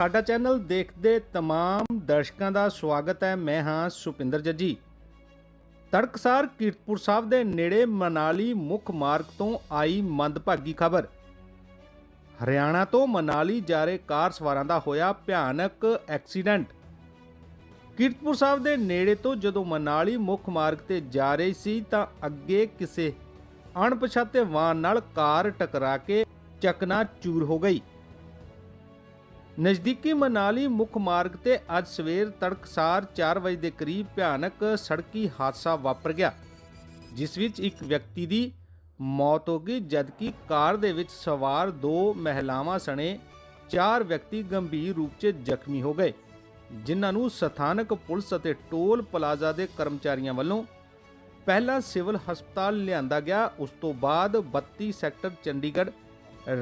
ਸਾਡਾ ਚੈਨਲ ਦੇਖਦੇ ਤਮਾਮ ਦਰਸ਼ਕਾਂ ਦਾ ਸਵਾਗਤ ਹੈ। ਮੈਂ ਹਾਂ ਸੁਪਿੰਦਰ ਜੱਜੀ। ਤੜਕਸਾਰ ਕੀਰਤਪੁਰ ਸਾਹਿਬ ਦੇ ਨੇੜੇ ਮਨਾਲੀ ਮੁੱਖ ਮਾਰਗ ਤੋਂ ਆਈ ਮੰਦਭਾਗੀ ਖਬਰ। ਹਰਿਆਣਾ ਤੋਂ ਮਨਾਲੀ ਜਾ ਰਹੇ ਕਾਰ ਸਵਾਰਾਂ ਦਾ ਹੋਇਆ ਭਿਆਨਕ ਐਕਸੀਡੈਂਟ। ਕੀਰਤਪੁਰ ਸਾਹਿਬ ਦੇ ਨੇੜੇ ਤੋਂ ਜਦੋਂ ਮਨਾਲੀ ਮੁੱਖ ਮਾਰਗ ਤੇ ਜਾ ਰਹੀ ਸੀ ਤਾਂ ਅੱਗੇ ਕਿਸੇ ਅਣਪਛਾਤੇ ਵਾਹਨ ਨਾਲ ਕਾਰ ਟਕਰਾ ਕੇ ਚਕਨਾ ਚੂਰ ਹੋ ਗਈ। ਨਜ਼ਦੀਕੀ ਮਨਾਲੀ ਮੁੱਖ ਮਾਰਗ ਤੇ ਅੱਜ ਸਵੇਰ ਤੜਕਸਾਰ 4 ਵਜੇ ਦੇ ਕਰੀਬ ਭਿਆਨਕ ਸੜਕੀ ਹਾਦਸਾ ਵਾਪਰ ਗਿਆ, ਜਿਸ ਵਿੱਚ ਇੱਕ ਵਿਅਕਤੀ ਦੀ ਮੌਤ ਹੋ ਗਈ, ਜਦਕਿ ਕਾਰ ਦੇ ਵਿੱਚ ਸਵਾਰ ਦੋ ਮਹਿਲਾਵਾਂ ਸਣੇ ਚਾਰ ਵਿਅਕਤੀ ਗੰਭੀਰ ਰੂਪ 'ਚ ਜ਼ਖਮੀ ਹੋ ਗਏ, ਜਿਨ੍ਹਾਂ ਨੂੰ ਸਥਾਨਕ ਪੁਲਿਸ ਅਤੇ ਟੋਲ ਪਲਾਜ਼ਾ ਦੇ ਕਰਮਚਾਰੀਆਂ ਵੱਲੋਂ ਪਹਿਲਾਂ ਸਿਵਲ ਹਸਪਤਾਲ ਲਿਆਂਦਾ ਗਿਆ, ਉਸ ਤੋਂ ਬਾਅਦ 32 ਸੈਕਟਰ ਚੰਡੀਗੜ੍ਹ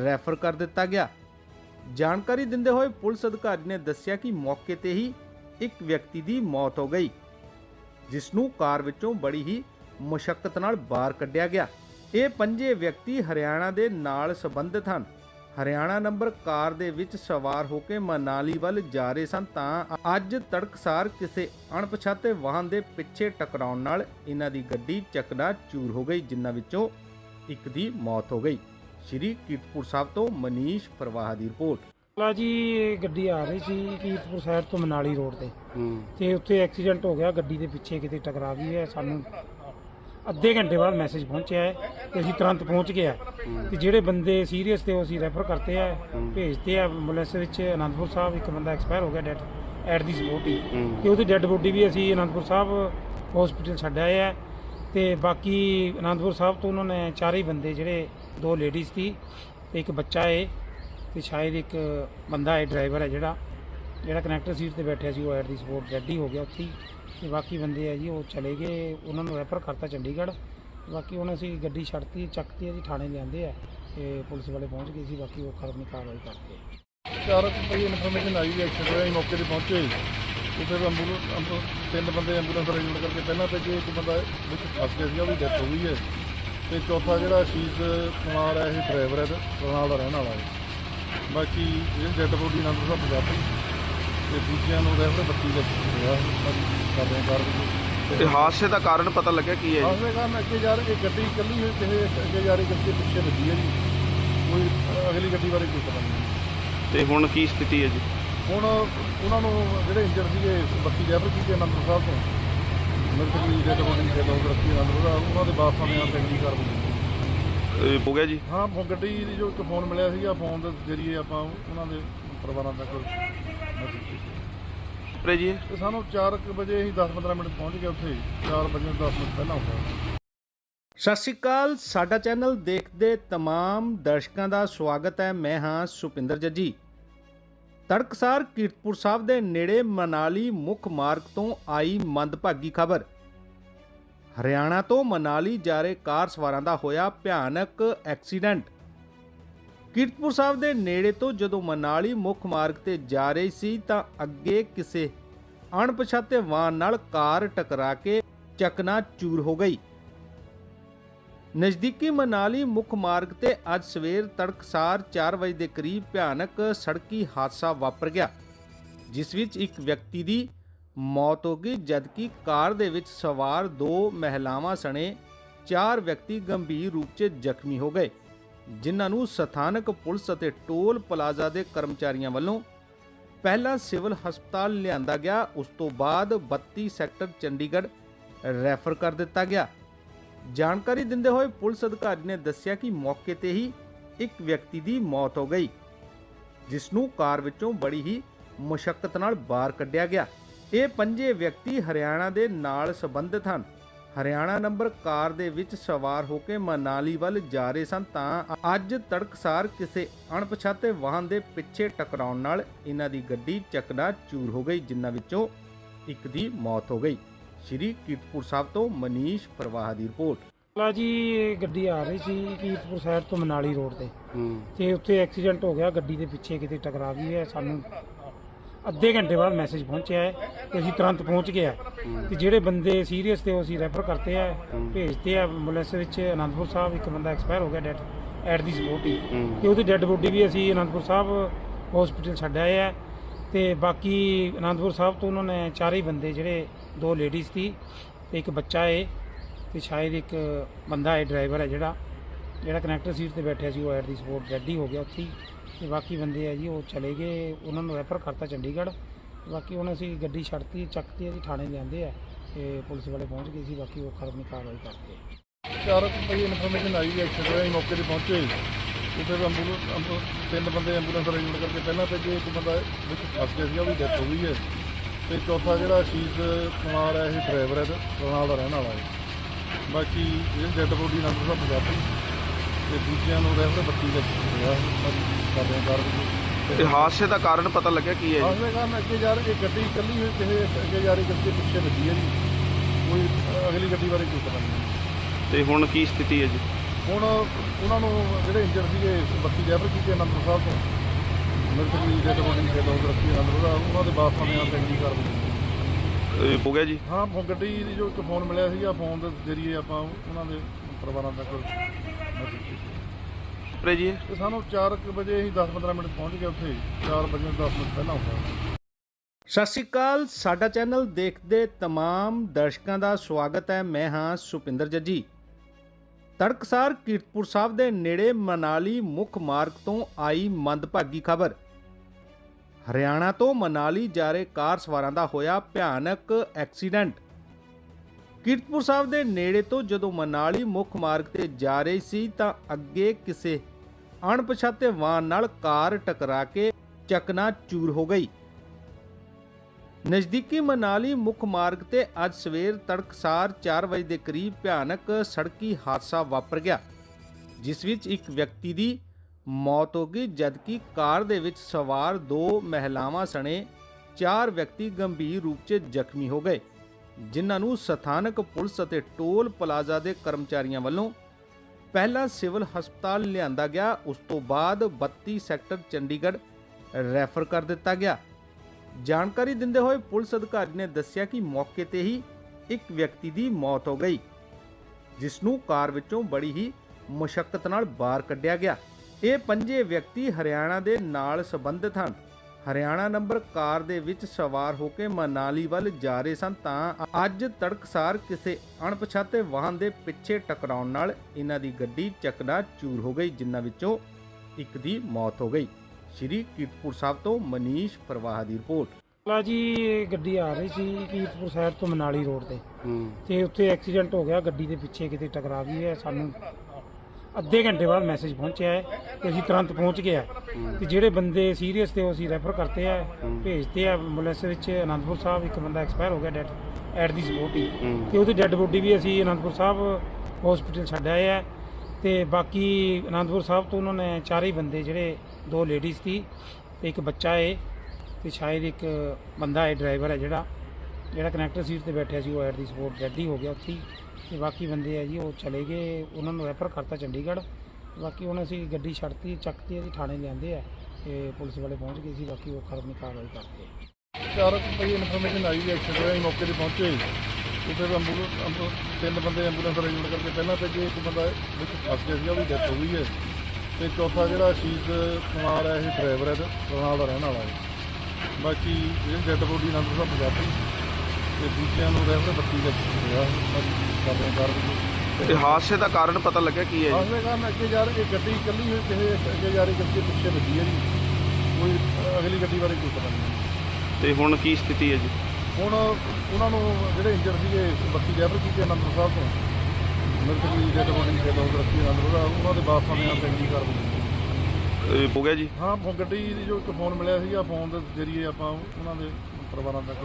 ਰੈਫਰ ਕਰ ਦਿੱਤਾ ਗਿਆ। ਜਾਣਕਾਰੀ ਦਿੰਦੇ ਹੋਏ ਪੁਲਿਸ ਅਧਿਕਾਰੀ ਨੇ ਦੱਸਿਆ ਕਿ ਮੌਕੇ ਤੇ ਹੀ ਇੱਕ ਵਿਅਕਤੀ ਦੀ ਮੌਤ ਹੋ ਗਈ ਜਿਸ ਨੂੰ ਕਾਰ ਵਿੱਚੋਂ ਬੜੀ ਹੀ ਮੁਸ਼ਕਲ ਨਾਲ ਬਾਹਰ ਕੱਢਿਆ ਗਿਆ। ਇਹ ਪੰਜੇ ਵਿਅਕਤੀ ਹਰਿਆਣਾ ਦੇ ਨਾਲ ਸੰਬੰਧਿਤ ਹਨ। ਹਰਿਆਣਾ ਨੰਬਰ ਕਾਰ ਦੇ ਵਿੱਚ ਸਵਾਰ ਹੋ ਕੇ ਮਨਾਲੀ ਵੱਲ ਜਾ ਰਹੇ ਸਨ ਤਾਂ ਅੱਜ ਤੜਕਸਾਰ ਕਿਸੇ ਅਣਪਛਾਤੇ ਵਾਹਨ ਦੇ ਪਿੱਛੇ ਟਕਰਾਉਣ ਨਾਲ ਇਹਨਾਂ ਦੀ ਗੱਡੀ ਚੱਕਣਾ ਚੂਰ ਹੋ ਗਈ, ਜਿਨ੍ਹਾਂ ਵਿੱਚੋਂ ਇੱਕ ਦੀ ਮੌਤ ਹੋ ਗਈ। ਸ਼੍ਰੀ ਕੀਰਤਪੁਰ ਸਾਹਿਬ ਤੋਂ ਮਨੀਸ਼ ਪ੍ਰਵਾਹ ਦੀ ਰਿਪੋਰਟ। ਲਾ ਜੀ ਇਹ ਗੱਡੀ ਆ ਰਹੀ ਸੀ ਕੀਰਤਪੁਰ ਸਾਈਡ ਤੋਂ ਮਨਾਲੀ ਰੋਡ ਤੇ। ਹੂੰ। ਤੇ ਉੱਥੇ ਐਕਸੀਡੈਂਟ ਹੋ ਗਿਆ ਗੱਡੀ ਦੇ ਪਿੱਛੇ ਕਿਤੇ ਟਕਰਾ ਗਈ ਹੈ ਸਾਨੂੰ ਅੱਧੇ ਘੰਟੇ ਬਾਅਦ ਮੈਸੇਜ ਪਹੁੰਚਿਆ ਹੈ ਤੇ ਅਸੀਂ ਤੁਰੰਤ ਪਹੁੰਚ ਗਏ ਆ ਤੇ ਜਿਹੜੇ ਬੰਦੇ ਸੀਰੀਅਸ ਤੇ ਉਹ ਅਸੀਂ ਰੈਫਰ ਕਰਤੇ ਆ ਭੇਜਤੇ ਆ ਐਂਬੂਲੈਂਸ ਵਿੱਚ ਅਨੰਦਪੁਰ ਸਾਹਿਬ ਇੱਕ ਬੰਦਾ ਐਕਸਪਾਇਰ ਹੋ ਗਿਆ ਡੈਡ ਐਟ ਦੀ ਸਪੋਟ ਹੀ। ਹੂੰ। ਤੇ ਉਹਦੀ ਡੈੱਡ ਬੋਡੀ ਵੀ ਅਸੀਂ ਅਨੰਦਪੁਰ ਸਾਹਿਬ ਹਸਪੀਟਲ ਛੱਡ ਆਏ ਆ। ਤੇ ਬਾਕੀ ਅਨੰਦਪੁਰ ਸਾਹਿਬ ਤੋਂ ਉਹਨਾਂ ਨੇ ਚਾਰੇ ਹੀ ਬੰਦੇ ਜਿਹੜੇ ਦੋ ਲੇਡੀਜ਼ ਸੀ ਤੇ ਇੱਕ ਬੱਚਾ ਹੈ ਤੇ ਸ਼ਾਇਦ ਇੱਕ ਬੰਦਾ ਹੈ ਡਰਾਈਵਰ ਹੈ ਜਿਹੜਾ ਜਿਹੜਾ ਕਨੈਕਟਰ ਸੀਟ ਤੇ ਬੈਠਿਆ ਸੀ, ਉਹ ਐਟ ਦੀ ਸਪੋਰਟ ਡੈਡ ਹੀ ਹੋ ਗਿਆ ਉੱਥੇ ਹੀ। ਤੇ ਬਾਕੀ ਬੰਦੇ ਆ ਜੀ, ਉਹ ਚਲੇ ਗਏ, ਉਹਨਾਂ ਨੂੰ ਰੈਫਰ ਕਰਤਾ ਚੰਡੀਗੜ੍ਹ। ਬਾਕੀ ਹੁਣ ਅਸੀਂ ਗੱਡੀ ਛੱਡਤੀ, ਚੱਕਤੀ ਅਸੀਂ ਥਾਣੇ ਲਿਆਂਦੇ ਆ ਤੇ ਪੁਲਿਸ ਵਾਲੇ ਪਹੁੰਚ ਗਏ ਸੀ, ਬਾਕੀ ਉਹ ਕਰਨੀ ਕਾਰਵਾਈ ਕਰਦੇ ਆ। ਚਾਰ ਵਜੇ ਇਨਫੋਰਮੇਸ਼ਨ ਆਈ ਵੀ ਐਕਸੀਡੈਂਟ ਹੋਇਆ ਮੌਕੇ ਤੇ ਪਹੁੰਚੇ ਉੱਥੇ ਐਂਬੂਲੈਂਸ ਤਿੰਨ ਬੰਦੇ ਐਂਬੂਲੈਂਸ ਅਰੇਂਜਮੈਂਟ ਕਰਕੇ ਪਹਿਲਾਂ ਤੇ ਜੇ ਇੱਕ ਬੰਦਾ ਵਿੱਚ ਫਸ ਗਿਆ ਸੀ ਉਹਦੀ ਡੈਥ ਹੋ ਗਈ ਹੈ। ਤੇ ਚੌਥਾ ਜਿਹੜਾ ਸ਼ੀਸ਼ ਕੁਮਾਰ ਹੈ ਇਹ ਡਰਾਈਵਰ ਹੈ ਤੇ ਰਣਾਲ ਦਾ ਰਹਿਣ ਵਾਲਾ ਹੈ। ਬਾਕੀ ਇਹ ਡੈਡ ਬੋਡੀ ਨਾਲ ਤੋਂ ਪੰਜਾਬੀ ਤੇ ਦੂਜਿਆਂ ਨੂੰ ਰੈਫਰ ਬੱਤੀ ਦਾ ਹੋਇਆ ਕਾਰਵਾਈ ਤੇ ਹਾਦਸੇ ਦਾ ਕਾਰਨ ਪਤਾ ਲੱਗਿਆ ਕੀ ਹੈ ਜੀ? ਆਸਰੇ ਕਾਰਨ ਅੱਗੇ ਜਾ ਰਹੀ ਗੱਡੀ ਇਕੱਲੀ ਹੋਈ ਕਿਸੇ ਅੱਗੇ ਜਾ ਰਹੀ ਗੱਡੀ ਦੇ ਪਿੱਛੇ ਵੱਜੀ ਹੈ ਜੀ। ਕੋਈ ਅਗਲੀ ਗੱਡੀ ਬਾਰੇ ਕੋਈ ਪਤਾ ਨਹੀਂ। ਤੇ ਹੁਣ ਕੀ ਸਥਿਤੀ ਹੈ ਜੀ? ਹੁਣ ਉਹਨਾਂ ਨੂੰ ਜਿਹੜੇ ਇੰਜਰ ਸੀਗੇ ਬੱਤੀ ਡਰਾਈਵਰ ਸੀਗੇ ਅਨੰਦਪੁਰ ਸਾਹਿਬ ਤੋਂ ਮਿਲਟਰੀ ਜੀ ਹਾਂ ਫੋ- ਦੀ ਜੋ ਇੱਕ ਫੋਨ ਮਿਲਿਆ ਸੀਗਾ ਫੋਨ ਦੇ ਜ਼ਰੀਏ ਆਪਾਂ ਉਹਨਾਂ ਦੇ ਪਰਿਵਾਰਾਂ ਤੱਕ ਮੈਸੇਜ ਕੀਤਾ। ਜੀ। ਇਹ? ਸਾਨੂੰ 4 ਵਜੇ ਹੀ 10-15 ਮਿੰਟ ਪਹੁੰਚ ਗਏ ਉੱਥੇ। 4 ਵਜੇ 10 ਮਿੰਟ ਪਹਿਲਾਂ ਹੋਇਆ ਸਤਿ ਸ਼੍ਰੀ ਅਕਾਲ ਸਾਡਾ ਚੈਨਲ ਦੇਖਦੇ ਤਮਾਮ ਦਰਸ਼ਕਾਂ ਦਾ ਸਵਾਗਤ ਹੈ। ਮੈਂ ਹਾਂ ਸੁਪਿੰਦਰ ਜੱਜੀ। ਤੜਕਸਾਰ ਕੀਰਤਪੁਰ ਸਾਹਿਬ ਦੇ ਨੇੜੇ ਮਨਾਲੀ ਮੁੱਖ ਮਾਰਗ ਤੋਂ ਆਈ ਮੰਦਭਾਗੀ ਖਬਰ। ਹਰਿਆਣਾ ਤੋਂ ਮਨਾਲੀ ਜਾ ਰਹੇ ਕਾਰ ਸਵਾਰਾਂ ਦਾ ਹੋਇਆ ਭਿਆਨਕ ਐਕਸੀਡੈਂਟ। ਕੀਰਤਪੁਰ ਸਾਹਿਬ ਦੇ ਨੇੜੇ ਤੋਂ ਜਦੋਂ ਮਨਾਲੀ ਮੁੱਖ ਮਾਰਗ ਤੇ ਜਾ ਰਹੀ ਸੀ ਤਾਂ ਅੱਗੇ ਕਿਸੇ ਅਣਪਛਾਤੇ ਵਾਹਨ ਨਾਲ ਕਾਰ ਟਕਰਾ ਕੇ ਚਕਨਾ ਚੂਰ ਹੋ ਗਈ। ਨਜ਼ਦੀਕੀ ਮਨਾਲੀ ਮੁੱਖ ਮਾਰਗ ਤੇ ਅੱਜ ਸਵੇਰ ਤੜਕਸਾਰ 4 ਵਜੇ ਦੇ ਕਰੀਬ ਭਿਆਨਕ ਸੜਕੀ ਹਾਦਸਾ ਵਾਪਰ ਗਿਆ, ਜਿਸ ਵਿੱਚ ਇੱਕ ਵਿਅਕਤੀ ਦੀ ਮੌਤ ਹੋ ਗਈ, ਜਦਕਿ ਕਾਰ ਦੇ ਵਿੱਚ ਸਵਾਰ ਦੋ ਮਹਿਲਾਵਾਂ ਸਣੇ ਚਾਰ ਵਿਅਕਤੀ ਗੰਭੀਰ ਰੂਪ 'ਚ ਜ਼ਖਮੀ ਹੋ ਗਏ, ਜਿਨ੍ਹਾਂ ਨੂੰ ਸਥਾਨਕ ਪੁਲਿਸ ਅਤੇ ਟੋਲ ਪਲਾਜ਼ਾ ਦੇ ਕਰਮਚਾਰੀਆਂ ਵੱਲੋਂ ਪਹਿਲਾਂ ਸਿਵਲ ਹਸਪਤਾਲ ਲਿਆਂਦਾ ਗਿਆ, ਉਸ ਤੋਂ ਬਾਅਦ 32 ਸੈਕਟਰ ਚੰਡੀਗੜ੍ਹ ਰੈਫਰ ਕਰ ਦਿੱਤਾ ਗਿਆ। ਜਾਣਕਾਰੀ ਦਿੰਦੇ ਹੋਏ ਪੁਲਿਸ ਅਧਿਕਾਰੀ ਨੇ ਦੱਸਿਆ ਕਿ ਮੌਕੇ ਤੇ ਹੀ ਇੱਕ ਵਿਅਕਤੀ ਦੀ ਮੌਤ ਹੋ ਗਈ, ਜਿਸ ਨੂੰ ਕਾਰ ਵਿੱਚੋਂ ਬੜੀ ਹੀ ਮੁਸ਼ਕਲ ਨਾਲ ਬਾਹਰ ਕੱਢਿਆ ਗਿਆ। ਇਹ ਪੰਜੇ ਵਿਅਕਤੀ ਹਰਿਆਣਾ ਦੇ ਨਾਲ ਸੰਬੰਧਿਤ ਹਨ। ਹਰਿਆਣਾ ਨੰਬਰ ਕਾਰ ਦੇ ਵਿੱਚ ਸਵਾਰ ਹੋ ਕੇ ਮਨਾਲੀ ਵੱਲ ਜਾ ਰਹੇ ਸਨ ਤਾਂ ਅੱਜ ਤੜਕਸਾਰ ਕਿਸੇ ਅਣਪਛਾਤੇ ਵਾਹਨ ਦੇ ਪਿੱਛੇ ਟਕਰਾਉਣ ਨਾਲ ਇਹਨਾਂ ਦੀ ਗੱਡੀ ਚੱਕਣਾ ਚੂਰ ਹੋ ਗਈ, ਜਿਨ੍ਹਾਂ ਵਿੱਚੋਂ ਇੱਕ ਦੀ ਮੌਤ ਹੋ ਗਈ। ਸ਼੍ਰੀ ਕੀਰਤਪੁਰ ਸਾਹਿਬ ਤੋਂ ਮਨੀਸ਼ ਪ੍ਰਵਾਹ ਦੀ ਰਿਪੋਰਟ। ਲਾ ਜੀ ਇਹ ਗੱਡੀ ਆ ਰਹੀ ਸੀ ਕੀਰਤਪੁਰ ਸਾਈਡ ਤੋਂ ਮਨਾਲੀ ਰੋਡ ਤੇ। ਹੂੰ। ਤੇ ਉੱਥੇ ਐਕਸੀਡੈਂਟ ਹੋ ਗਿਆ ਗੱਡੀ ਦੇ ਪਿੱਛੇ ਕਿਤੇ ਟਕਰਾ ਗਈ ਹੈ ਸਾਨੂੰ ਅੱਧੇ ਘੰਟੇ ਬਾਅਦ ਮੈਸੇਜ ਪਹੁੰਚਿਆ ਹੈ ਤੇ ਅਸੀਂ ਤੁਰੰਤ ਪਹੁੰਚ ਗਏ ਆ ਤੇ ਜਿਹੜੇ ਬੰਦੇ ਸੀਰੀਅਸ ਤੇ ਉਹ ਅਸੀਂ ਰੈਫਰ ਕਰਤੇ ਆ ਭੇਜਤੇ ਆ ਐਂਬੂਲੈਂਸ ਵਿੱਚ ਅਨੰਦਪੁਰ ਸਾਹਿਬ ਇੱਕ ਬੰਦਾ ਐਕਸਪਾਇਰ ਹੋ ਗਿਆ ਡੈਡ ਐਟ ਦੀ ਸਪੋਟ ਹੀ। ਹੂੰ। ਤੇ ਉਹਦੀ ਡੈੱਡ ਬੋਡੀ ਵੀ ਅਸੀਂ ਅਨੰਦਪੁਰ ਸਾਹਿਬ ਹਸਪੀਟਲ ਛੱਡ ਆਏ ਆ। ਤੇ ਬਾਕੀ ਅਨੰਦਪੁਰ ਸਾਹਿਬ ਤੋਂ ਉਹਨਾਂ ਨੇ ਚਾਰੇ ਹੀ ਬੰਦੇ ਜਿਹੜੇ ਦੋ ਲੇਡੀਜ਼ ਸੀ ਤੇ ਇੱਕ ਬੱਚਾ ਹੈ ਤੇ ਸ਼ਾਇਦ ਇੱਕ ਬੰਦਾ ਹੈ ਡਰਾਈਵਰ ਹੈ ਜਿਹੜਾ ਜਿਹੜਾ ਕਨੈਕਟਰ ਸੀਟ ਤੇ ਬੈਠਿਆ ਸੀ, ਉਹ ਐਟ ਦੀ ਸਪੋਰਟ ਡੈਡ ਹੀ ਹੋ ਗਿਆ ਉੱਥੇ ਹੀ। ਤੇ ਬਾਕੀ ਬੰਦੇ ਆ ਜੀ, ਉਹ ਚਲੇ ਗਏ, ਉਹਨਾਂ ਨੂੰ ਰੈਫਰ ਕਰਤਾ ਚੰਡੀਗੜ੍ਹ। ਬਾਕੀ ਹੁਣ ਅਸੀਂ ਗੱਡੀ ਛੱਡਤੀ, ਚੱਕਤੀ ਅਸੀਂ ਥਾਣੇ ਲਿਆਂਦੇ ਆ ਤੇ ਪੁਲਿਸ ਵਾਲੇ ਪਹੁੰਚ ਗਏ ਸੀ, ਬਾਕੀ ਉਹ ਕਾਰਵਾਈ ਕਾਰਵਾਈ ਕਰਦੇ ਆ। ਚਾਰ ਕੁ ਇਨਫੋਰਮੇਸ਼ਨ ਆਈ ਹੈ ਐਕਸੀਡੈਂਟ ਹੋਇਆ ਮੌਕੇ ਤੇ ਪਹੁੰਚੇ ਉੱਥੇ ਐਂਬੂਲੈਂਸ ਤਿੰਨ ਬੰਦੇ ਐਂਬੂਲੈਂਸ ਅਰੇਂਜਮੈਂਟ ਕਰਕੇ ਪਹਿਲਾਂ ਤੇ ਜੇ ਇੱਕ ਬੰਦਾ ਵਿੱਚ ਫਸ ਗਿਆ ਸੀਗਾ, ਉਹਦੀ ਡੈਥ ਹੋ ਗਈ ਹੈ। ਤੇ ਚੌਥਾ ਜਿਹੜਾ ਅਸ਼ੀਸ਼ ਕੁਮਾਰ ਹੈ ਇਹ ਡਰਾਈਵਰ ਹੈ ਤੇ ਦਾ ਰਹਿਣ ਵਾਲਾ ਹੈ। ਬਾਕੀ ਜਿਹੜੀ ਡੈਡ ਬੋਡੀ ਨਾਲ ਸਾਹਿਬ ਪਜਾਤੀ ਤੇ ਦੂਜਿਆਂ ਨੂੰ ਰੈਫਰ ਬੱਤੀ ਦਾ ਹੋਇਆ ਕਰਦੇ ਕਾਰਵਾਈ ਤੇ ਹਾਦਸੇ ਦਾ ਕਾਰਨ ਪਤਾ ਲੱਗਿਆ ਕੀ ਹੈ ਆਸਲੇ ਕਾਰਨ ਅੱਗੇ ਜਾ ਰਹੀ ਗੱਡੀ ਇਕੱਲੀ ਹੋਈ ਕਿਸੇ ਅੱਗੇ ਜਾ ਰਹੀ ਗੱਡੀ ਦੇ ਪਿੱਛੇ ਵੱਜੀ ਹੈ ਜੀ। ਕੋਈ ਅਗਲੀ ਗੱਡੀ ਬਾਰੇ ਕੋਈ ਪਤਾ ਨਹੀਂ। ਤੇ ਹੁਣ ਕੀ ਸਥਿਤੀ ਹੈ ਜੀ? ਹੁਣ ਉਹਨਾਂ ਨੂੰ ਜਿਹੜੇ ਇੰਜਰ ਸੀਗੇ ਬੱਤੀ ਰੈਫਰ ਕੀਤੇ ਅਨੰਦਪੁਰ ਸਾਹਿਬ ਤੋਂ। ਮਿਲਟਰੀ ਦੀ ਡੈਡ ਬੋਡੀ ਦੇ ਲੋਕ ਰੱਖੀ ਅਨੰਦਪੁਰ ਸਾਹਿਬ ਉਹਨਾਂ ਦੇ ਬਾਪ ਨੇ ਆਪ ਚੰਗੀ ਕਾਰਵਾਈ ਇਹ ਹੋ ਗਿਆ ਜੀ? ਹਾਂ ਫੋ- ਗੱਡੀ ਦੀ ਜੋ ਇੱਕ ਫੋਨ ਮਿਲਿਆ ਸੀਗਾ ਫੋਨ ਦੇ ਜ਼ਰੀਏ ਆਪਾਂ ਉਹਨਾਂ ਦੇ ਪਰਿਵਾਰਾਂ ਤੱਕ ਮੈਸੇਜ ਕੀਤਾ। ਪ੍ਰੇ ਜੀ? ਤੇ ਸਾਨੂੰ 4 ਵਜੇ ਅਸੀਂ 10-15 ਮਿੰਟ ਪਹੁੰਚ ਗਏ ਉੱਥੇ। 4 ਵਜੇ 10 ਮਿੰਟ ਪਹਿਲਾਂ ਹੁੰਦਾ ਸਤਿ ਸ਼੍ਰੀ ਅਕਾਲ। ਸਾਡਾ ਚੈਨਲ ਦੇਖਦੇ ਤਮਾਮ ਦਰਸ਼ਕਾਂ ਦਾ ਸਵਾਗਤ ਹੈ। ਮੈਂ ਹਾਂ ਸੁਪਿੰਦਰ ਜੱਜੀ। ਤੜਕਸਾਰ ਕੀਰਤਪੁਰ ਸਾਹਿਬ ਦੇ ਨੇੜੇ ਮਨਾਲੀ ਮੁੱਖ ਮਾਰਗ ਤੋਂ ਆਈ ਮੰਦਭਾਗੀ ਖਬਰ। ਹਰਿਆਣਾ ਤੋਂ ਮਨਾਲੀ ਜਾ ਰਹੇ ਕਾਰ ਸਵਾਰਾਂ ਦਾ ਹੋਇਆ ਭਿਆਨਕ ਐਕਸੀਡੈਂਟ। ਕੀਰਤਪੁਰ ਸਾਹਿਬ ਦੇ ਨੇੜੇ ਤੋਂ ਜਦੋਂ ਮਨਾਲੀ ਮੁੱਖ ਮਾਰਗ ਤੇ ਜਾ ਰਹੀ ਸੀ ਤਾਂ ਅੱਗੇ ਕਿਸੇ ਅਣਪਛਾਤੇ ਵਾਹਨ ਨਾਲ ਕਾਰ ਟਕਰਾ ਕੇ ਚਕਨਾ ਚੂਰ ਹੋ ਗਈ। ਨਜ਼ਦੀਕੀ ਮਨਾਲੀ ਮੁੱਖ ਮਾਰਗ ਤੇ ਅੱਜ ਸਵੇਰ ਤੜਕਸਾਰ 4 ਵਜੇ ਦੇ ਕਰੀਬ ਭਿਆਨਕ ਸੜਕੀ ਹਾਦਸਾ ਵਾਪਰ ਗਿਆ, ਜਿਸ ਵਿੱਚ ਇੱਕ ਵਿਅਕਤੀ ਦੀ ਮੌਤ ਹੋ ਗਈ, ਜਦਕਿ ਕਾਰ ਦੇ ਵਿੱਚ ਸਵਾਰ ਦੋ ਮਹਿਲਾਵਾਂ ਸਣੇ ਚਾਰ ਵਿਅਕਤੀ ਗੰਭੀਰ ਰੂਪ 'ਚ ਜ਼ਖਮੀ ਹੋ ਗਏ, ਜਿਨ੍ਹਾਂ ਨੂੰ ਸਥਾਨਕ ਪੁਲਿਸ ਅਤੇ ਟੋਲ ਪਲਾਜ਼ਾ ਦੇ ਕਰਮਚਾਰੀਆਂ ਵੱਲੋਂ ਪਹਿਲਾਂ ਸਿਵਲ ਹਸਪਤਾਲ ਲਿਆਂਦਾ ਗਿਆ, ਉਸ ਤੋਂ ਬਾਅਦ 32 ਸੈਕਟਰ ਚੰਡੀਗੜ੍ਹ ਰੈਫਰ ਕਰ ਦਿੱਤਾ ਗਿਆ। ਜਾਣਕਾਰੀ ਦਿੰਦੇ ਹੋਏ ਪੁਲਿਸ ਅਧਿਕਾਰੀ ਨੇ ਦੱਸਿਆ ਕਿ ਮੌਕੇ ਤੇ ਹੀ ਇੱਕ ਵਿਅਕਤੀ ਦੀ ਮੌਤ ਹੋ ਗਈ ਜਿਸ ਨੂੰ ਕਾਰ ਵਿੱਚੋਂ ਬੜੀ ਹੀ ਮੁਸ਼ਕਲ ਨਾਲ ਬਾਹਰ ਕੱਢਿਆ ਗਿਆ। ਇਹ ਪੰਜੇ ਵਿਅਕਤੀ ਹਰਿਆਣਾ ਦੇ ਨਾਲ ਸੰਬੰਧਿਤ ਹਨ। ਹਰਿਆਣਾ ਨੰਬਰ ਕਾਰ ਦੇ ਵਿੱਚ ਸਵਾਰ ਹੋ ਕੇ ਮਨਾਲੀ ਵੱਲ ਜਾ ਰਹੇ ਸਨ ਤਾਂ ਅੱਜ ਤੜਕਸਾਰ ਕਿਸੇ ਅਣਪਛਾਤੇ ਵਾਹਨ ਦੇ ਪਿੱਛੇ ਟਕਰਾਉਣ ਨਾਲ ਇਹਨਾਂ ਦੀ ਗੱਡੀ ਚਕਨਾ ਚੂਰ ਹੋ ਗਈ ਜਿਨ੍ਹਾਂ ਵਿੱਚੋਂ ਇੱਕ ਦੀ ਮੌਤ ਹੋ ਗਈ। ਸ਼੍ਰੀ ਕੀਰਤਪੁਰ ਸਾਹਿਬ ਤੋਂ ਮਨੀਸ਼ ਪ੍ਰਵਾਹ ਦੀ ਰਿਪੋਰਟ। ਲਾ ਜੀ ਇਹ ਗੱਡੀ ਆ ਰਹੀ ਸੀ ਕੀਰਤਪੁਰ ਸਾਈਡ ਤੋਂ ਮਨਾਲੀ ਰੋਡ ਤੇ। ਹੂੰ। ਤੇ ਉੱਥੇ ਐਕਸੀਡੈਂਟ ਹੋ ਗਿਆ ਗੱਡੀ ਦੇ ਪਿੱਛੇ ਕਿਤੇ ਟਕਰਾ ਗਈ ਹੈ ਸਾਨੂੰ ਅੱਧੇ ਘੰਟੇ ਬਾਅਦ ਮੈਸੇਜ ਪਹੁੰਚਿਆ ਹੈ ਤੇ ਅਸੀਂ ਤੁਰੰਤ ਪਹੁੰਚ ਗਏ ਆ ਤੇ ਜਿਹੜੇ ਬੰਦੇ ਸੀਰੀਅਸ ਤੇ ਉਹ ਅਸੀਂ ਰੈਫਰ ਕਰਤੇ ਆ, ਭੇਜਤੇ ਆ ਐਂਬੂਲੈਂਸ ਵਿੱਚ, ਅਨੰਦਪੁਰ ਸਾਹਿਬ, ਇੱਕ ਬੰਦਾ ਐਕਸਪਾਇਰ ਹੋ ਗਿਆ ਡੈਡ ਐਟ ਦੀ ਸਪੋਟ ਹੀ ਹੂੰ। ਤੇ ਉਹਦੀ ਡੈੱਡ ਬੋਡੀ ਵੀ ਅਸੀਂ ਅਨੰਦਪੁਰ ਸਾਹਿਬ ਹਸਪੀਟਲ ਛੱਡ ਆਏ ਆ। ਤੇ ਬਾਕੀ ਅਨੰਦਪੁਰ ਸਾਹਿਬ ਤੋਂ ਉਹਨਾਂ ਨੇ ਚਾਰੇ ਹੀ ਬੰਦੇ, ਜਿਹੜੇ ਦੋ ਲੇਡੀਜ਼ ਸੀ ਤੇ ਇੱਕ ਬੱਚਾ ਏ, ਤੇ ਸ਼ਾਇਦ ਇੱਕ ਬੰਦਾ ਹੈ ਡਰਾਈਵਰ ਹੈ ਜਿਹੜਾ ਜਿਹੜਾ ਕਨੈਕਟਰ ਸੀਟ ਤੇ ਬੈਠਿਆ ਸੀ, ਉਹ ਐਟ ਦੀ ਸਪੋਰਟ ਡੈਡ ਹੀ ਹੋ ਗਿਆ ਉੱਥੇ ਹੀ। ਤੇ ਬਾਕੀ ਬੰਦੇ ਆ ਜੀ, ਉਹ ਚਲੇ ਗਏ। ਉਹਨਾਂ ਨੂੰ ਰੈਫਰ ਕਰਤਾ ਚੰਡੀਗੜ੍ਹ। ਬਾਕੀ ਹੁਣ ਅਸੀਂ ਗੱਡੀ ਛੱਡਤੀ, ਚੱਕਤੀ, ਅਸੀਂ ਥਾਣੇ ਲਿਆਂਦੇ ਆ ਤੇ ਪੁਲਿਸ ਵਾਲੇ ਪਹੁੰਚ ਗਏ ਸੀ। ਬਾਕੀ ਉਹ ਕਾਰਵਾਈ ਕਾਰਵਾਈ ਕਰਦੇ ਆ। ਚਾਰ ਕੁ ਵਜੇ ਇਨਫੋਰਮੇਸ਼ਨ ਆਈ ਵੀ ਐਕਸੀਡੈਂਟ ਹੋਇਆ ਮੌਕੇ ਤੇ ਪਹੁੰਚੇ। ਉੱਥੇ ਐਂਬੂਲੈਂਸ ਤਿੰਨ ਬੰਦੇ ਐਂਬੂਲੈਂਸ ਅਰੇਂਜਮੈਂਟ ਕਰਕੇ ਪਹਿਲਾਂ ਤੇ ਜੇ ਇੱਕ ਬੰਦਾ ਵਿੱਚ ਫਸ ਗਿਆ ਸੀਗਾ, ਉਹਦੀ ਡੈਥ ਹੋ ਗਈ ਹੈ। ਤੇ ਚੌਥਾ ਜਿਹੜਾ ਅਸ਼ੀਸ਼ ਕੁਮਾਰ ਹੈ, ਇਹ ਡਰਾਈਵਰ ਹੈ, ਤੇ ਰਣਾਲ ਦਾ ਰਹਿਣ ਵਾਲਾ ਹੈ। ਬਾਕੀ ਜਿਹੜੀ ਡੈਡ ਬੋਡੀ ਨਾਲ ਸਾਹਿਬ ਪਜਾਤੀ ਤੇ ਦੂਜਿਆਂ ਨੂੰ ਰੈਫਰ ਬੱਤੀ ਦਾ ਹੋਇਆ ਕਰਦੇ ਹਾਂ ਕਾਰਵਾਈ ਤੇ ਹਾਦਸੇ ਦਾ ਕਾਰਨ ਪਤਾ ਲੱਗਿਆ ਕੀ ਹੈ ਜੀ? ਆਸਲੇ ਕਾਰਨ ਅੱਗੇ ਜਾ ਰਹੀ ਗੱਡੀ ਇਕੱਲੀ ਹੋਈ ਕਿਸੇ ਅੱਗੇ ਜਾ ਰਹੀ ਗੱਡੀ ਪਿੱਛੇ ਵੱਜੀ ਹੈ ਜੀ। ਕੋਈ ਅ, ਅਗਲੀ ਗੱਡੀ ਬਾਰੇ ਕੋਈ ਪਤਾ ਨਹੀਂ। ਤੇ ਹੁਣ ਕੀ ਸਥਿਤੀ ਹੈ ਜੀ? ਹੁਣ ਉਹਨਾਂ ਨੂੰ ਜਿਹੜੇ ਇੰਜਰ ਸੀਗੇ ਬੱਤੀ ਰੈਫਰ ਕੀਤੇ ਅਨੰਦਪੁਰ ਸਾਹਿਬ ਤੋਂ। ਮਿਲਟਰੀ ਦੀ ਬੋਡੀ ਦੇ ਲੋਕ ਰੱਖੀ ਅਨੰਦਪੁਰ ਸਾਹਿਬ ਉਹਨਾਂ ਦੇ ਬਾਪ ਨੇ ਆਪ ਚੰਗੀ ਕਾਰਵਾਈ ਇਹ ਹੋ ਗਿਆ ਜੀ? ਹਾਂ ਫੋ- ਗੱਡੀ ਦੀ ਜੋ ਇੱਕ ਫੋਨ ਮਿਲਿਆ ਸੀਗਾ ਫੋਨ ਦੇ ਜ਼ਰੀਏ ਆਪਾਂ ਉਹਨਾਂ ਦੇ ਪਰਿਵਾਰਾਂ ਤੱਕ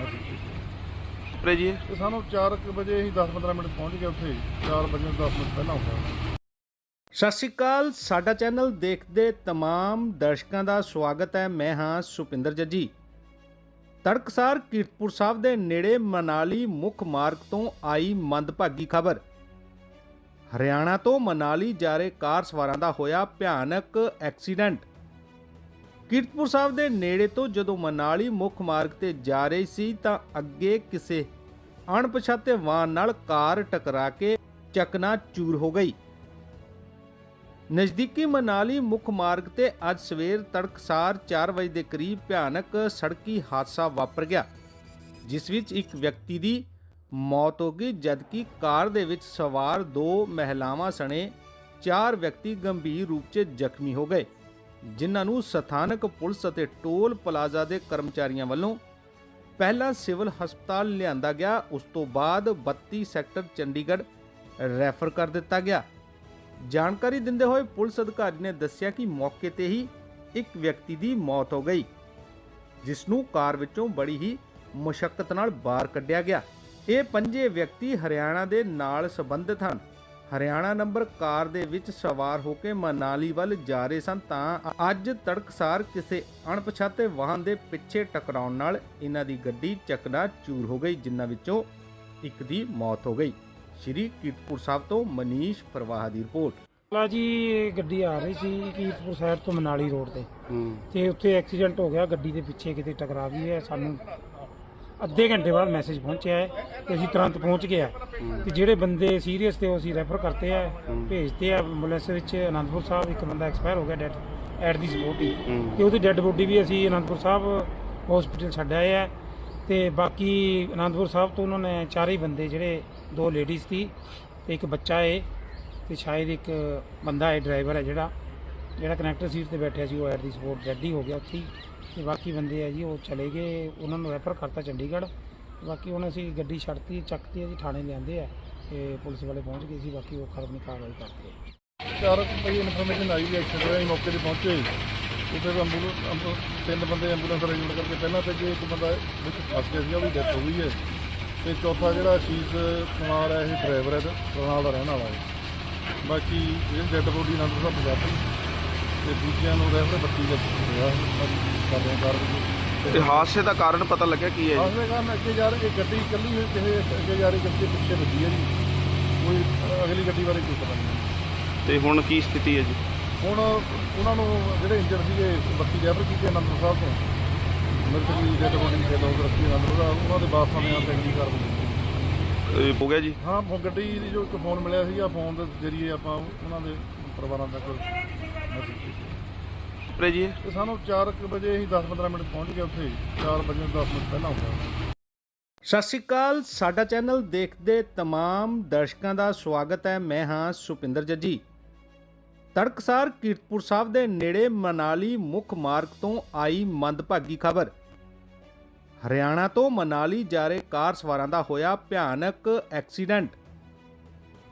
ਮੈਸੇਜ ਕੀਤਾ ਪ੍ਰੇ ਜੀ। ਤੇ ਸਾਨੂੰ 4 ਵਜੇ ਅਸੀਂ 10-15 ਮਿੰਟ ਪਹੁੰਚ ਗਏ ਉੱਥੇ। 4 ਵਜੇ 10 ਮਿੰਟ ਪਹਿਲਾਂ ਹੁੰਦਾ ਸਤਿ ਸ਼੍ਰੀ ਅਕਾਲ। ਸਾਡਾ ਚੈਨਲ ਦੇਖਦੇ ਤਮਾਮ ਦਰਸ਼ਕਾਂ ਦਾ ਸਵਾਗਤ ਹੈ। ਮੈਂ ਹਾਂ ਸੁਪਿੰਦਰ ਜੱਜੀ। ਤੜਕਸਾਰ ਕੀਰਤਪੁਰ ਸਾਹਿਬ ਦੇ ਨੇੜੇ ਮਨਾਲੀ ਮੁੱਖ ਮਾਰਗ ਤੋਂ ਆਈ ਮੰਦਭਾਗੀ ਖਬਰ। ਹਰਿਆਣਾ ਤੋਂ ਮਨਾਲੀ ਜਾ ਰਹੇ ਕਾਰ ਸਵਾਰਾਂ ਦਾ ਹੋਇਆ ਭਿਆਨਕ ਐਕਸੀਡੈਂਟ। ਕੀਰਤਪੁਰ ਸਾਹਿਬ ਦੇ ਨੇੜੇ ਤੋਂ ਜਦੋਂ ਮਨਾਲੀ ਮੁੱਖ ਮਾਰਗ ਤੇ ਜਾ ਰਹੀ ਸੀ ਤਾਂ ਅੱਗੇ ਕਿਸੇ ਅਣਪਛਾਤੇ ਵਾਹਨ ਨਾਲ ਕਾਰ ਟਕਰਾ ਕੇ ਚਕਨਾ ਚੂਰ ਹੋ ਗਈ। ਨਜ਼ਦੀਕੀ ਮਨਾਲੀ ਮੁੱਖ ਮਾਰਗ ਤੇ ਅੱਜ ਸਵੇਰ ਤੜਕਸਾਰ 4 ਵਜੇ ਦੇ ਕਰੀਬ ਭਿਆਨਕ ਸੜਕੀ ਹਾਦਸਾ ਵਾਪਰ ਗਿਆ, ਜਿਸ ਵਿੱਚ ਇੱਕ ਵਿਅਕਤੀ ਦੀ ਮੌਤ ਹੋ ਗਈ, ਜਦਕਿ ਕਾਰ ਦੇ ਵਿੱਚ ਸਵਾਰ ਦੋ ਮਹਿਲਾਵਾਂ ਸਣੇ ਚਾਰ ਵਿਅਕਤੀ ਗੰਭੀਰ ਰੂਪ 'ਚ ਜ਼ਖਮੀ ਹੋ ਗਏ। ਜਿਨ੍ਹਾਂ ਨੂੰ ਸਥਾਨਕ ਪੁਲਿਸ ਅਤੇ ਟੋਲ ਪਲਾਜ਼ਾ ਦੇ ਕਰਮਚਾਰੀਆਂ ਵੱਲੋਂ ਪਹਿਲਾਂ ਸਿਵਲ ਹਸਪਤਾਲ ਲਿਆਂਦਾ ਗਿਆ, ਉਸ ਤੋਂ ਬਾਅਦ 32 ਸੈਕਟਰ ਚੰਡੀਗੜ੍ਹ ਰੈਫਰ ਕਰ ਦਿੱਤਾ ਗਿਆ। ਜਾਣਕਾਰੀ ਦਿੰਦੇ ਹੋਏ ਪੁਲਿਸ ਅਧਿਕਾਰੀ ਨੇ ਦੱਸਿਆ ਕਿ ਮੌਕੇ ਤੇ ਹੀ ਇੱਕ ਵਿਅਕਤੀ ਦੀ ਮੌਤ ਹੋ ਗਈ, ਜਿਸ ਨੂੰ ਕਾਰ ਵਿੱਚੋਂ ਬੜੀ ਹੀ ਮੁਸ਼ਕਲ ਨਾਲ ਬਾਹਰ ਕੱਢਿਆ ਗਿਆ। ਇਹ ਪੰਜੇ ਵਿਅਕਤੀ ਹਰਿਆਣਾ ਦੇ ਨਾਲ ਸੰਬੰਧਿਤ ਹਨ। ਹਰਿਆਣਾ ਨੰਬਰ ਕਾਰ ਦੇ ਵਿੱਚ ਸਵਾਰ ਹੋ ਕੇ ਮਨਾਲੀ ਵੱਲ ਜਾ ਰਹੇ ਸਨ ਤਾਂ ਅੱਜ ਤੜਕਸਾਰ ਕਿਸੇ ਅਣਪਛਾਤੇ ਵਾਹਨ ਦੇ ਪਿੱਛੇ ਟਕਰਾਉਣ ਨਾਲ ਇਹਨਾਂ ਦੀ ਗੱਡੀ ਚਕਨਾ ਚੂਰ ਹੋ ਗਈ ਜਿਨ੍ਹਾਂ ਵਿੱਚੋਂ ਇੱਕ ਦੀ ਮੌਤ ਹੋ ਗਈ। ਸ਼੍ਰੀ ਕੀਰਤਪੁਰ ਸਾਹਿਬ ਤੋਂ ਮਨੀਸ਼ ਪ੍ਰਵਾਹ ਦੀ ਰਿਪੋਰਟ। ਲਾ ਜੀ ਇਹ ਗੱਡੀ ਆ ਰਹੀ ਸੀ ਕੀਰਤਪੁਰ ਸਾਈਡ ਤੋਂ ਮਨਾਲੀ ਰੋਡ ਤੇ। ਹੂੰ। ਤੇ ਉੱਥੇ ਐਕਸੀਡੈਂਟ ਹੋ ਗਿਆ ਗੱਡੀ ਦੇ ਪਿੱਛੇ ਕਿਤੇ ਟਕਰਾ ਗਈ ਹੈ ਸਾਨੂੰ ਅੱਧੇ ਘੰਟੇ ਬਾਅਦ ਮੈਸੇਜ ਪਹੁੰਚਿਆ ਹੈ ਤੇ ਅਸੀਂ ਤੁਰੰਤ ਪਹੁੰਚ ਗਏ ਆ ਤੇ ਜਿਹੜੇ ਬੰਦੇ ਸੀਰੀਅਸ ਤੇ ਉਹ ਅਸੀਂ ਰੈਫਰ ਕਰਤੇ ਆ, ਭੇਜਤੇ ਆ ਐਂਬੂਲੈਂਸ ਵਿੱਚ, ਅਨੰਦਪੁਰ ਸਾਹਿਬ ਇੱਕ ਬੰਦਾ ਐਕਸਪਾਇਰ ਹੋ ਗਿਆ ਡੈਡ ਐਟ ਦੀ ਸਪੋਰਟ ਹੀ ਹੂੰ ਤੇ ਉਹਦੀ ਡੈੱਡ ਬੋਡੀ ਵੀ ਅਸੀਂ ਅਨੰਦਪੁਰ ਸਾਹਿਬ ਹਸਪੀਟਲ ਛੱਡ ਆਏ ਆ। ਤੇ ਬਾਕੀ ਅਨੰਦਪੁਰ ਸਾਹਿਬ ਤੋਂ ਉਹਨਾਂ ਨੇ ਚਾਰੇ ਹੀ ਬੰਦੇ ਜਿਹੜੇ, ਦੋ ਲੇਡੀਜ਼ ਸੀ ਤੇ ਇੱਕ ਬੱਚਾ ਏ ਤੇ ਸ਼ਾਇਦ ਇੱਕ ਬੰਦਾ ਹੈ ਡਰਾਈਵਰ ਹੈ ਜਿਹੜਾ ਜਿਹੜਾ ਕਨੈਕਟਰ ਸੀਟ ਤੇ ਬੈਠਿਆ ਸੀ, ਉਹ ਐਟ ਦੀ ਸਪੋਰਟ ਡੈਡ ਹੀ ਹੋ ਗਿਆ ਉੱਥੇ ਹੀ। ਤੇ ਬਾਕੀ ਬੰਦੇ ਆ ਜੀ, ਉਹ ਚਲੇ ਗਏ। ਉਹਨਾਂ ਨੂੰ ਰੈਫਰ ਕਰਤਾ ਚੰਡੀਗੜ੍ਹ। ਬਾਕੀ ਹੁਣ ਅਸੀਂ ਗੱਡੀ ਛੱਡਤੀ ਚੱਕਤੀ ਜੀ ਥਾਣੇ ਲਿਆਂਦੇ ਆ ਤੇ ਪੁਲਿਸ ਵਾਲੇ ਪਹੁੰਚ ਗਏ ਸੀ। ਬਾਕੀ ਉਹ ਕਾਰਵਾਈ ਕਾਰਵਾਈ ਕਰਦੇ ਆ। ਚਾਰ ਵਜੇ ਇਨਫੋਰਮੇਸ਼ਨ ਆਈ ਵੀ ਐਕਸੀਡੈਂਟ ਹੋਇਆ ਮੌਕੇ ਤੇ ਪਹੁੰਚੇ। ਉੱਥੇ ਫਿਰ ਐਂਬੂਲੈਂਸ ਤਿੰਨ ਬੰਦੇ ਐਂਬੂਲੈਂਸ ਅਰੇਂਜਮੈਂਟ ਕਰਕੇ ਪਹਿਲਾਂ ਤੇ ਜੇ ਇੱਕ ਬੰਦਾ ਵਿੱਚ ਫਸ ਗਿਆ ਸੀ ਉਹਦੀ ਡੈਥ ਹੋ ਗਈ ਹੈ। ਤੇ ਚੌਥਾ ਜਿਹੜਾ ਅਸ਼ੀਸ਼ ਕੁਮਾਰ ਹੈ ਇਹ ਡਰਾਈਵਰ ਹੈ ਤੇ ਦਾ ਰਹਿਣ ਵਾਲਾ ਹੈ। ਬਾਕੀ ਇਹ ਡੈੱਡ ਬੋਡੀ ਨਾਲ ਤੋਂ ਪੰਜਾਬੀ ਤੇ ਦੂਜਿਆਂ ਨੂੰ ਰੈਫਰ ਬੱਤੀ ਦਾ ਹੋਇਆ ਕਰਦੇ ਕਾਰ ਤੇ ਹਾਦਸੇ ਦਾ ਕਾਰਨ ਪਤਾ ਲੱਗਿਆ ਕੀ ਹੈ ਆਸਰੇ ਕਾਰਨ ਅੱਗੇ ਜਾ ਰਹੀ ਗੱਡੀ ਇਕੱਲੀ ਹੋਈ ਕਿਸੇ ਅੱਗੇ ਜਾ ਰਹੀ ਗੱਡੀ ਪਿੱਛੇ ਵੱਜੀ ਹੈ ਜੀ। ਕੋਈ ਅਗਲੀ ਗੱਡੀ ਬਾਰੇ ਕੋਈ ਪਤਾ ਨਹੀਂ। ਤੇ ਹੁਣ ਕੀ ਸਥਿਤੀ ਹੈ ਜੀ? ਹੁਣ ਉਹਨਾਂ ਨੂੰ ਜਿਹੜੇ ਇੰਜਰ ਸੀਗੇ ਬੱਤੀ ਰੈਫਰ ਕੀਤੇ ਅਨੰਦਪੁਰ ਸਾਹਿਬ ਤੋਂ। ਮਿਲਟਰੀ ਦੀ ਬੋਡੀ ਤੇ ਲੋਕ ਰੱਖੀ ਅਨੰਦਪੁਰ ਉਹਨਾਂ ਦੇ ਵਾਪਸਾਂ ਨੇ ਆ ਕੇ ਅਗਲੀ ਕਾਰਵਾਈ ਇਹ ਹੋ ਗਿਆ ਜੀ? ਹਾਂ ਗੱਡੀ ਦੀ ਜੋ ਇੱਕ ਫੋਨ ਮਿਲਿਆ ਸੀਗਾ ਫੋਨ ਦੇ ਜ਼ਰੀਏ ਆਪਾਂ ਉਹਨਾਂ ਦੇ ਪਰਿਵਾਰਾਂ ਤੱਕ ਪ੍ਰੇ ਸਾਨੂੰ 4 ਵਜੇ ਹੀ 10-15 ਮਿੰਟ ਪਹੁੰਚ ਗਏ ਉੱਥੇ। 4 ਵਜੇ 10 ਮਿੰਟ ਪਹਿਲਾਂ ਹੋ ਗਿਆ ਸਤਿ ਸ਼੍ਰੀ ਅਕਾਲ ਸਾਡਾ ਚੈਨਲ ਦੇਖਦੇ ਤਮਾਮ ਦਰਸ਼ਕਾਂ ਦਾ ਸਵਾਗਤ ਹੈ। ਮੈਂ ਹਾਂ ਸੁਪਿੰਦਰ ਜੱਜੀ। ਤੜਕਸਾਰ ਕੀਰਤਪੁਰ ਸਾਹਿਬ ਦੇ ਨੇੜੇ ਮਨਾਲੀ ਮੁੱਖ ਮਾਰਗ ਤੋਂ ਆਈ ਮੰਦਭਾਗੀ ਖਬਰ। ਹਰਿਆਣਾ ਤੋਂ ਮਨਾਲੀ ਜਾ ਰਹੇ ਕਾਰ ਸਵਾਰਾਂ ਦਾ ਹੋਇਆ ਭਿਆਨਕ ਐਕਸੀਡੈਂਟ।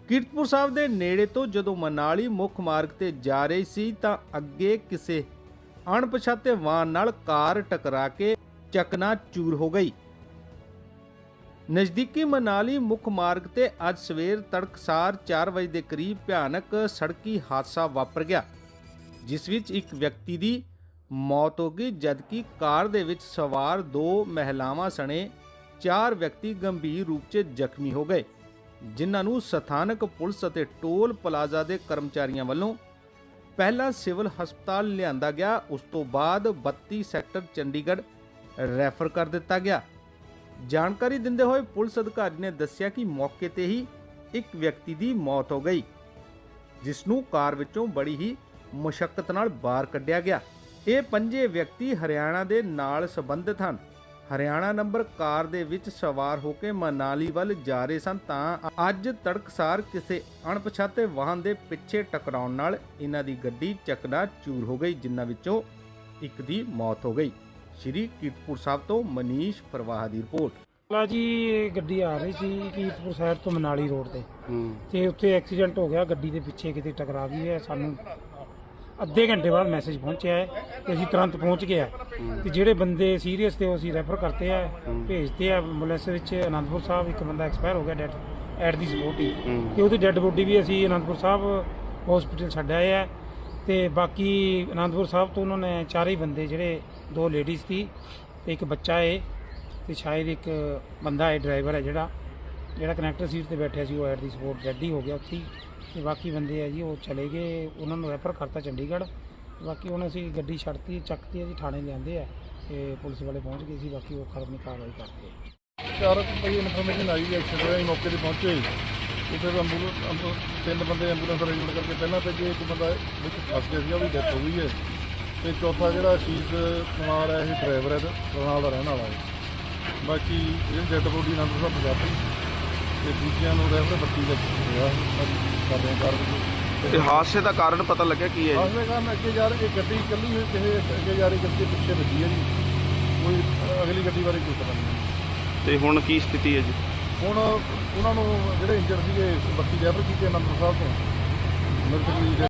ਕੀਰਤਪੁਰ ਸਾਹਿਬ ਦੇ ਨੇੜੇ ਤੋਂ ਜਦੋਂ ਮਨਾਲੀ ਮੁੱਖ ਮਾਰਗ ਤੇ ਜਾ ਰਹੀ ਸੀ ਤਾਂ ਅੱਗੇ ਕਿਸੇ ਅਣਪਛਾਤੇ ਵਾਹਨ ਨਾਲ ਕਾਰ ਟਕਰਾ ਕੇ ਚਕਨਾ ਚੂਰ ਹੋ ਗਈ। ਨਜ਼ਦੀਕੀ ਮਨਾਲੀ ਮੁੱਖ ਮਾਰਗ ਤੇ ਅੱਜ ਸਵੇਰ ਤੜਕਸਾਰ 4 ਵਜੇ ਦੇ ਕਰੀਬ ਭਿਆਨਕ ਸੜਕੀ ਹਾਦਸਾ ਵਾਪਰ ਗਿਆ, ਜਿਸ ਵਿੱਚ ਇੱਕ ਵਿਅਕਤੀ ਦੀ ਮੌਤ ਹੋ ਗਈ, ਜਦਕਿ ਕਾਰ ਦੇ ਵਿੱਚ ਸਵਾਰ ਦੋ ਮਹਿਲਾਵਾਂ ਸਣੇ ਚਾਰ ਵਿਅਕਤੀ ਗੰਭੀਰ ਰੂਪ 'ਚ ਜ਼ਖਮੀ ਹੋ ਗਏ। ਜਿਨ੍ਹਾਂ ਨੂੰ ਸਥਾਨਕ ਪੁਲਿਸ ਅਤੇ ਟੋਲ ਪਲਾਜ਼ਾ ਦੇ ਕਰਮਚਾਰੀਆਂ ਵੱਲੋਂ ਪਹਿਲਾਂ ਸਿਵਲ ਹਸਪਤਾਲ ਲਿਆਂਦਾ ਗਿਆ, ਉਸ ਤੋਂ ਬਾਅਦ 32 ਸੈਕਟਰ ਚੰਡੀਗੜ੍ਹ ਰੈਫਰ ਕਰ ਦਿੱਤਾ ਗਿਆ। ਜਾਣਕਾਰੀ ਦਿੰਦੇ ਹੋਏ ਪੁਲਿਸ ਅਧਿਕਾਰੀ ਨੇ ਦੱਸਿਆ ਕਿ ਮੌਕੇ ਤੇ ਹੀ ਇੱਕ ਵਿਅਕਤੀ ਦੀ ਮੌਤ ਹੋ ਗਈ, ਜਿਸ ਨੂੰ ਕਾਰ ਵਿੱਚੋਂ ਬੜੀ ਹੀ ਮੁਸ਼ਕਲ ਨਾਲ ਬਾਹਰ ਕੱਢਿਆ ਗਿਆ। ਇਹ ਪੰਜੇ ਵਿਅਕਤੀ ਹਰਿਆਣਾ ਦੇ ਨਾਲ ਸੰਬੰਧਿਤ ਹਨ। ਹਰਿਆਣਾ ਨੰਬਰ ਕਾਰ ਦੇ ਵਿੱਚ ਸਵਾਰ ਹੋ ਕੇ ਮਨਾਲੀ ਵੱਲ ਜਾ ਰਹੇ ਸਨ ਤਾਂ ਅੱਜ ਤੜਕਸਾਰ ਕਿਸੇ ਅਣਪਛਾਤੇ ਵਾਹਨ ਦੇ ਪਿੱਛੇ ਟਕਰਾਉਣ ਨਾਲ ਇਹਨਾਂ ਦੀ ਗੱਡੀ ਚਕਨਾ ਚੂਰ ਹੋ ਗਈ ਜਿਨ੍ਹਾਂ ਵਿੱਚੋਂ ਇੱਕ ਦੀ ਮੌਤ ਹੋ ਗਈ। ਸ਼੍ਰੀ ਕੀਰਤਪੁਰ ਸਾਹਿਬ ਤੋਂ ਮਨੀਸ਼ ਪ੍ਰਵਾਹ ਦੀ ਰਿਪੋਰਟ। ਲਾ ਜੀ ਇਹ ਗੱਡੀ ਆ ਰਹੀ ਸੀ ਕੀਰਤਪੁਰ ਸਾਈਡ ਤੋਂ ਮਨਾਲੀ ਰੋਡ ਤੇ। ਹੂੰ। ਤੇ ਉੱਥੇ ਐਕਸੀਡੈਂਟ ਹੋ ਗਿਆ ਗੱਡੀ ਦੇ ਪਿੱਛੇ ਕਿਤੇ ਟਕਰਾ ਗਈ ਹੈ ਸਾਨੂੰ ਅੱਧੇ ਘੰਟੇ ਬਾਅਦ ਮੈਸੇਜ ਪਹੁੰਚਿਆ ਹੈ ਤੇ ਅਸੀਂ ਤੁਰੰਤ ਪਹੁੰਚ ਗਏ ਆ ਤੇ ਜਿਹੜੇ ਬੰਦੇ ਸੀਰੀਅਸ ਤੇ ਉਹ ਅਸੀਂ ਰੈਫਰ ਕਰਤੇ ਆ, ਭੇਜਤੇ ਆ ਐਂਬੂਲੈਂਸ ਵਿੱਚ। ਅਨੰਦਪੁਰ ਸਾਹਿਬ ਇੱਕ ਬੰਦਾ ਐਕਸਪਾਇਰ ਹੋ ਗਿਆ ਡੈਡ ਐਟ ਦੀ ਸਪੋਟ ਹੀ ਹੂੰ ਤੇ ਉਹਦੀ ਡੈੱਡ ਬੋਡੀ ਵੀ ਅਸੀਂ ਅਨੰਦਪੁਰ ਸਾਹਿਬ ਹਸਪੀਟਲ ਛੱਡ ਆਏ ਆ। ਤੇ ਬਾਕੀ ਅਨੰਦਪੁਰ ਸਾਹਿਬ ਤੋਂ ਉਹਨਾਂ ਨੇ ਚਾਰੇ ਹੀ ਬੰਦੇ ਜਿਹੜੇ, ਦੋ ਲੇਡੀਜ਼ ਸੀ ਤੇ ਇੱਕ ਬੱਚਾ ਏ ਤੇ ਸ਼ਾਇਦ ਇੱਕ ਬੰਦਾ ਹੈ ਡਰਾਈਵਰ ਹੈ ਜਿਹੜਾ ਜਿਹੜਾ ਕਨੈਕਟਰ ਸੀਟ ਤੇ ਬੈਠਿਆ ਸੀ, ਉਹ ਐਟ ਦੀ ਸਪੋਰਟ ਡੈਡ ਹੀ ਹੋ ਗਿਆ ਉੱਥੇ ਹੀ। ਤੇ ਬਾਕੀ ਬੰਦੇ ਆ ਜੀ, ਉਹ ਚਲੇ ਗਏ। ਉਹਨਾਂ ਨੂੰ ਰੈਫਰ ਕਰਤਾ ਚੰਡੀਗੜ੍ਹ। ਬਾਕੀ ਹੁਣ ਅਸੀਂ ਗੱਡੀ ਛੱਡਤੀ, ਚੱਕਤੀ ਹੈ ਜੀ, ਥਾਣੇ ਲਿਆਂਦੇ ਆ ਤੇ ਪੁਲਿਸ ਵਾਲੇ ਪਹੁੰਚ ਗਏ ਸੀ ਬਾਕੀ ਉਹ ਕਾਰਵਾਈ ਕਾਰਵਾਈ ਕਰਦੇ ਆ। 4 ਵਜੇ ਇਨਫੋਰਮੇਸ਼ਨ ਆਈ ਵੀ ਐਕਸੀਡੈਂਟ ਹੋਇਆ ਮੌਕੇ ਤੇ ਪਹੁੰਚੇ। ਉਹ ਫਿਰ ਐਂਬੂਲੈਂਸ ਤਿੰਨ ਬੰਦੇ ਐਂਬੂਲੈਂਸ ਅਰੇਂਜਮੈਂਟ ਕਰਕੇ ਪਹਿਲਾਂ ਭੇਜੇ ਇੱਕ ਬੰਦਾ ਵਿੱਚ ਫਸ ਗਿਆ ਸੀਗਾ ਉਹਦੀ ਡੈਥ ਹੋ ਗਈ ਹੈ। ਤੇ ਚੌਥਾ ਜਿਹੜਾ ਸ਼ੀਸ਼ ਕੁਮਾਰ ਹੈ, ਇਹ ਡਰਾਈਵਰ ਹੈ ਤੇ ਦਾ ਰਹਿਣ ਵਾਲਾ ਹੈ। ਬਾਕੀ ਇਹ ਡੈੱਡ ਬੋਡੀ ਅਨੰਦਪੁਰ ਸਾਹਿਬ ਪਹੁੰਚਾਤੀ ਤੇ ਦੂਜਿਆਂ ਨੂੰ ਰੈਫਰ ਬੱਤੀ ਦਾ ਹੋਇਆ ਕਰਦੇ ਹਾਂ ਕਾਰਵਾਈ ਤੇ ਹਾਦਸੇ ਦਾ ਕਾਰਨ ਪਤਾ ਲੱਗਿਆ ਕੀ ਹੈ ਹਾਸਲੇ ਕਾਰਨ ਅੱਗੇ ਜਾ ਰਹੇ ਗੱਡੀ ਇਕੱਲੀ ਹੋਈ ਕਿਸੇ ਅੱਗੇ ਜਾ ਰਹੀ ਗੱਡੀ ਪਿੱਛੇ ਵੱਜੀ ਹੈ ਜੀ। ਕੋਈ ਅਗਲੀ ਗੱਡੀ ਬਾਰੇ ਕੋਈ ਪਤਾ ਨਹੀਂ। ਤੇ ਹੁਣ ਕੀ ਸਥਿਤੀ ਹੈ ਜੀ? ਹੁਣ ਉਹਨਾਂ ਨੂੰ ਜਿਹੜੇ ਇੰਜਰ ਸੀਗੇ ਬੱਤੀ ਰੈਫਰ ਕੀਤੇ ਅਨੰਦਪੁਰ ਸਾਹਿਬ ਤੋਂ। ਮਿਲਟਰੀ